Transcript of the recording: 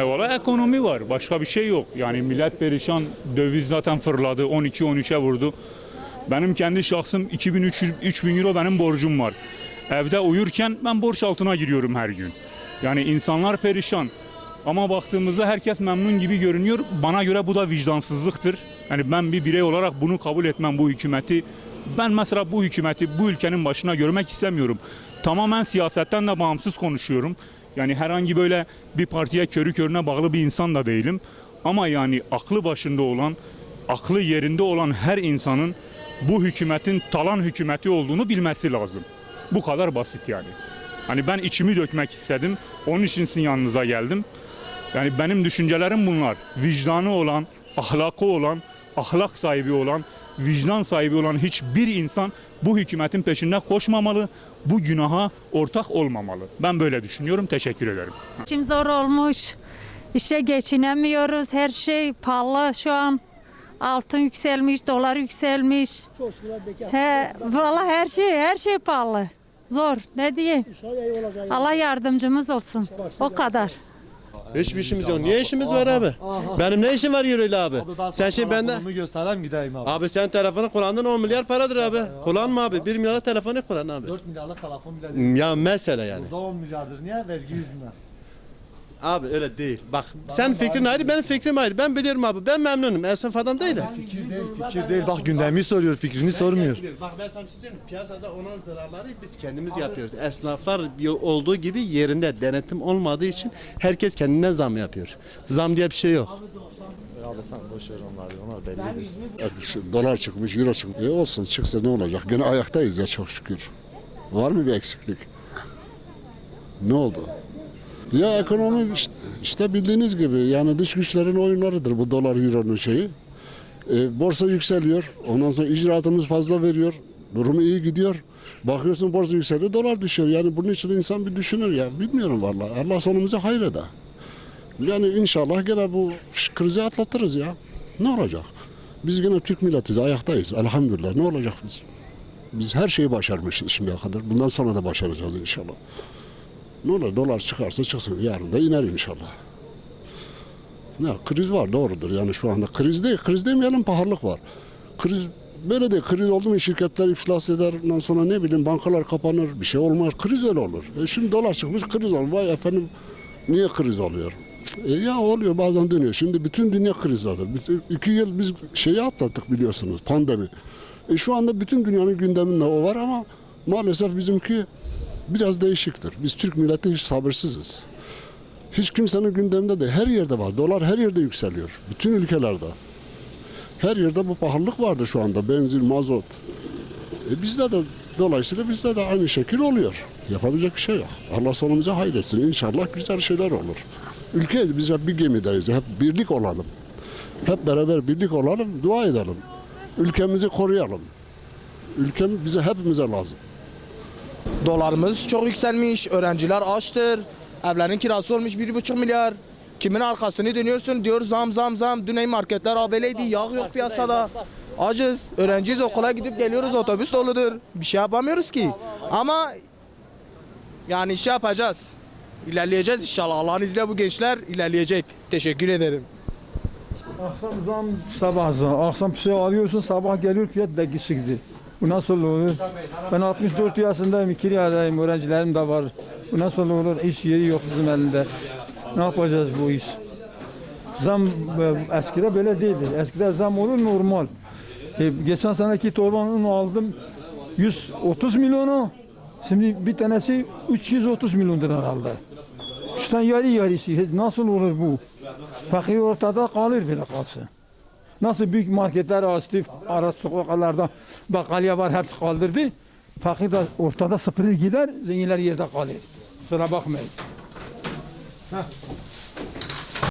Eyvallah ekonomi var. Başka bir şey yok. Yani millet perişan. Döviz zaten fırladı. 12-13'e vurdu. Benim kendi şahsım 2000-3000 euro benim borcum var. Evde uyurken ben borç altına giriyorum her gün. Yani insanlar perişan. Ama baktığımızda herkes memnun gibi görünüyor. Bana göre bu da vicdansızlıktır. Yani ben bir birey olarak bunu kabul etmem bu hükümeti. Ben mesela bu hükümeti bu ülkenin başına görmek istemiyorum. Tamamen siyasetten de bağımsız konuşuyorum. Yani herhangi böyle bir partiye körü körüne bağlı bir insan da değilim. Ama yani aklı başında olan, aklı yerinde olan her insanın bu hükümetin talan hükümeti olduğunu bilmesi lazım. Bu kadar basit yani. Hani ben içimi dökmek istedim. Onun için sizin yanınıza geldim. Yani benim düşüncelerim bunlar. Vicdanı olan, ahlakı olan, ahlak sahibi olan, vicdan sahibi olan hiçbir insan bu hükümetin peşinde koşmamalı, bu günaha ortak olmamalı. Ben böyle düşünüyorum. Teşekkür ederim. İçim zor olmuş. İşte geçinemiyoruz. Her şey pahalı şu an. Altın yükselmiş, dolar yükselmiş. He, vallahi her şey, her şey pahalı. Zor. Ne diyeyim? Allah yardımcımız olsun. O kadar. Hiçbir işimiz yok. Niye işimiz var abi? Benim ne işim var euroyla abi? Sen şimdi benden... Bunu göstereyim gideyim abi. Abi sen telefonu kullandın 10 milyar paradır abi. Kullanma abi. 1 milyarlık telefonu kullan abi. 4 milyarlık telefon bile değil. Ya mesele yani. Burada 10 milyardır. Niye? Vergi yüzünden. Abi öyle değil. Bak sen fikrin ayrı benim fikrim ayrı. Ben biliyorum abi. Ben memnunum. Esnaf adam değilim. Fikir değil, fikir değil. Bak gündemi soruyor, fikrini sormuyor. Bak ben sana bir şey söyleyeyim. Piyasada olan zararları biz kendimiz yapıyoruz. Esnaflar olduğu gibi yerinde denetim olmadığı için herkes kendinden zam yapıyor. Zam diye bir şey yok. Abi sen boş ver onları, onlar bellidir. Şu Dolar çıkmış, euro çıkmış. E olsun çıksa ne olacak? Gene ayaktayız ya çok şükür. Var mı bir eksiklik? Ne oldu? Ya ekonomi işte, bildiğiniz gibi yani dış güçlerin oyunlarıdır bu dolar euronun şeyi. E, borsa yükseliyor. Ondan sonra icraatımız fazla veriyor. Durumu iyi gidiyor. Bakıyorsun borsa yükseliyor, dolar düşüyor. Yani bunun için insan bir düşünür ya. Bilmiyorum vallahi. Allah sonumuzu hayreder. Yani inşallah gene bu krizi atlatırız ya. Ne olacak? Biz gene Türk milletiz, ayaktayız. Elhamdülillah. Ne olacak biz? Biz her şeyi başarmışız şimdiye kadar. Bundan sonra da başaracağız inşallah. Ne olur dolar çıkarsa çıksın. Yarın da iner inşallah. Ne kriz var doğrudur. Yani şu anda kriz değil. Kriz demeyelim pahalılık var. Kriz böyle de kriz oldu mu şirketler iflas eder. Ondan sonra ne bileyim bankalar kapanır. Bir şey olmaz. Kriz öyle olur. E şimdi dolar çıkmış kriz olur. Vay efendim niye kriz oluyor? E ya oluyor bazen dönüyor. Şimdi bütün dünya krizdedir. Bütün, iki yıl biz şeyi atlattık biliyorsunuz pandemi. E şu anda bütün dünyanın gündeminde o var ama maalesef bizimki biraz değişiktir. Biz Türk milleti hiç sabırsızız. Hiç kimsenin gündeminde de her yerde var. Dolar her yerde yükseliyor. Bütün ülkelerde. Her yerde bu pahalılık vardı şu anda. Benzin, mazot. E bizde de dolayısıyla bizde de aynı şekil oluyor. Yapabilecek bir şey yok. Allah sonumuza hayretsin. İnşallah güzel şeyler olur. Ülke biz hep bir gemideyiz. Hep birlik olalım. Hep beraber birlik olalım, dua edelim. Ülkemizi koruyalım. Ülkem bize hepimize lazım. Dolarımız çok yükselmiş, öğrenciler açtır, evlerin kirası olmuş bir buçuk milyar. Kimin arkasını dönüyorsun diyor zam zam zam. Dün marketler abeleydi, yağ yok piyasada. Acız, öğrenciyiz okula gidip geliyoruz otobüs doludur. Bir şey yapamıyoruz ki. Ama yani şey yapacağız. İlerleyeceğiz inşallah. Allah'ın izniyle bu gençler ilerleyecek. Teşekkür ederim. Akşam zam, sabah zam. Akşam bir şey alıyorsun, sabah geliyor fiyat da çıktı. Bu nasıl olur? Ben 64 yaşındayım, kiradayım, öğrencilerim de var. Bu nasıl olur? İş yeri yok bizim elinde. Ne yapacağız bu iş? Zam e, eskide böyle değildi. Eskide zam olur normal. E, geçen seneki torbanın aldım 130 milyonu. Şimdi bir tanesi 330 milyondur herhalde. İşte yarı yarısı. Nasıl olur bu? Fakir ortada kalır böyle kalsın. Nasıl büyük marketler açtı, ara sokaklarda bakalya var hepsi kaldırdı. Fakir de ortada sıfır gider, zenginler yerde kalır. Kusura bakmayın. Heh.